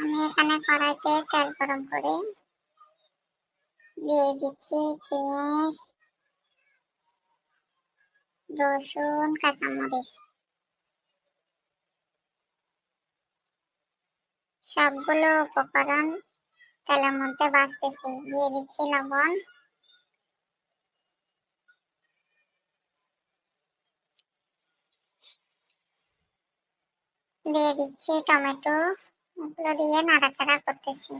আমি এখানে কড়াইতে তেল গরম করে দিয়ে দিচ্ছি পেঁয়াজ, রসুন, কাঁচামরিচ। সবগুলো উপকরণ তেলের মধ্যে ভাজতেছি। দিয়ে দিচ্ছি লবণ। দিয়ে দিচ্ছি টমেটো। ওগুলো দিয়ে নাড়াচাড়া করতেছি।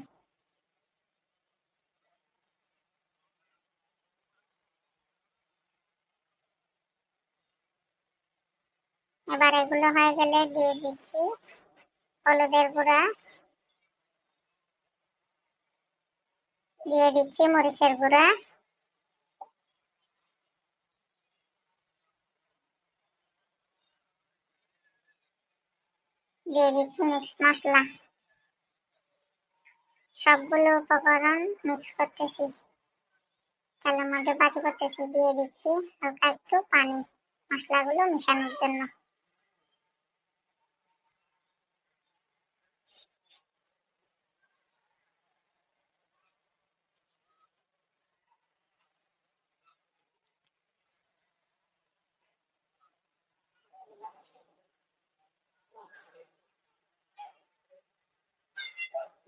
এবার এগুলো হয়ে গেলে দিয়ে দিচ্ছি হলুদের গুঁড়া। দিয়ে দিচ্ছি মরিচের গুঁড়া। দিয়ে দিচ্ছি মিক্স মশলা। সবগুলো উপকরণ মিক্স করতেছি। তেলের মধ্যে বাজি করতেছি, দিয়ে দিচ্ছি হালকা একটু পানি, মশলাগুলো মেশানোর জন্য।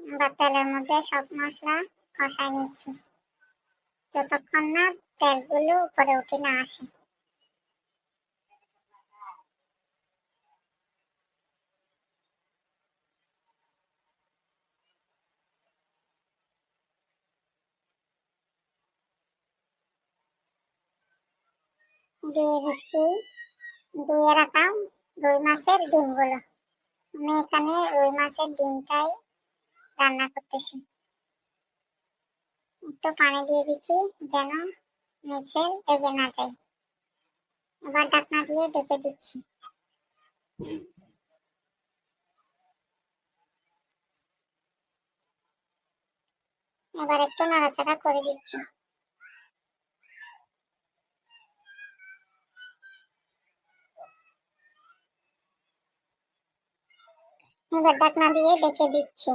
বা তেলের মধ্যে সব মশলা কষাই নিচ্ছি। যতক্ষণ না তেলগুলো উপরে উঠে না আসে। দিয়ে দিচ্ছি ধুয়ে রাখা রুই মাছের ডিমগুলো। আমি এখানে রুই মাছের ডিমটাই রান্না করতেছি। একটু পানি দিয়ে দিচ্ছি যেন নিচে লেগে না যায়। এবার ঢাকনা দিয়ে ঢেকে দিচ্ছি। এবার একটু নাড়াচাড়া করে দিচ্ছি। এবার ঢাকনা দিয়ে ঢেকে দিচ্ছি।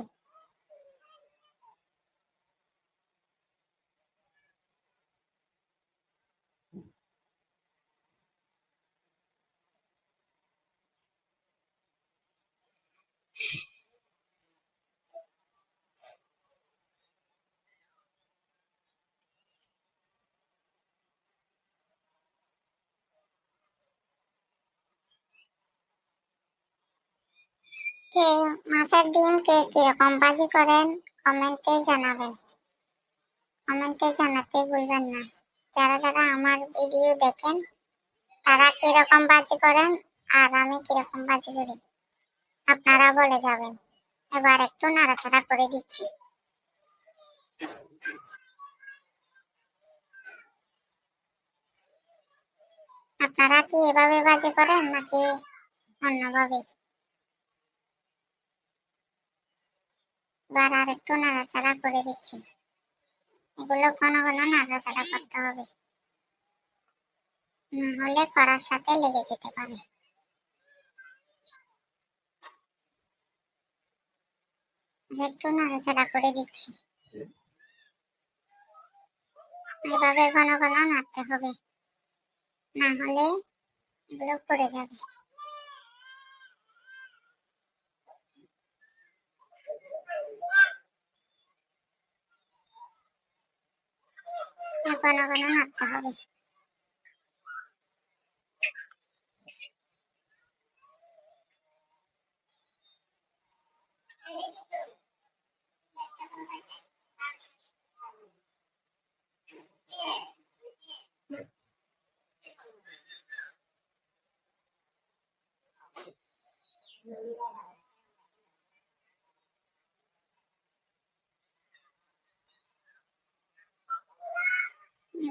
কে মাছের ডিম কে কীরকম ভাজি করেন, কমেন্টে জানাবেন। কমেন্টে জানাতে ভুলবেন না। যারা যারা আমার ভিডিও দেখেন, তারা কীরকম বাজি করেন আর আমি কীরকম বাজি করি, আপনারা বলে যাবেন। এবার একটু নাড়াচাড়া করে দিচ্ছি। আপনারা কি এভাবে বাজি করেন নাকি অন্যভাবে? এবার আর একটু নাড়াচাড়া করে দিচ্ছি। এগুলো ঘন ঘন নাড়াচাড়া করতে হবে। না হলে করার সাথে লেগে যেতে পারে। একটু নাড়াচাড়া করে দিচ্ছি। এভাবে ঘন ঘন নাড়তে হবে। না হলে এগুলো পড়ে যাবে। ঘন ঘন নাড়তে হবে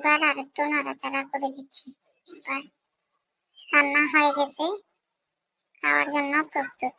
এবার আর একটু নাড়াচাড়া করে দিচ্ছি। এবার রান্না হয়ে গেছে। খাওয়ার জন্য প্রস্তুত।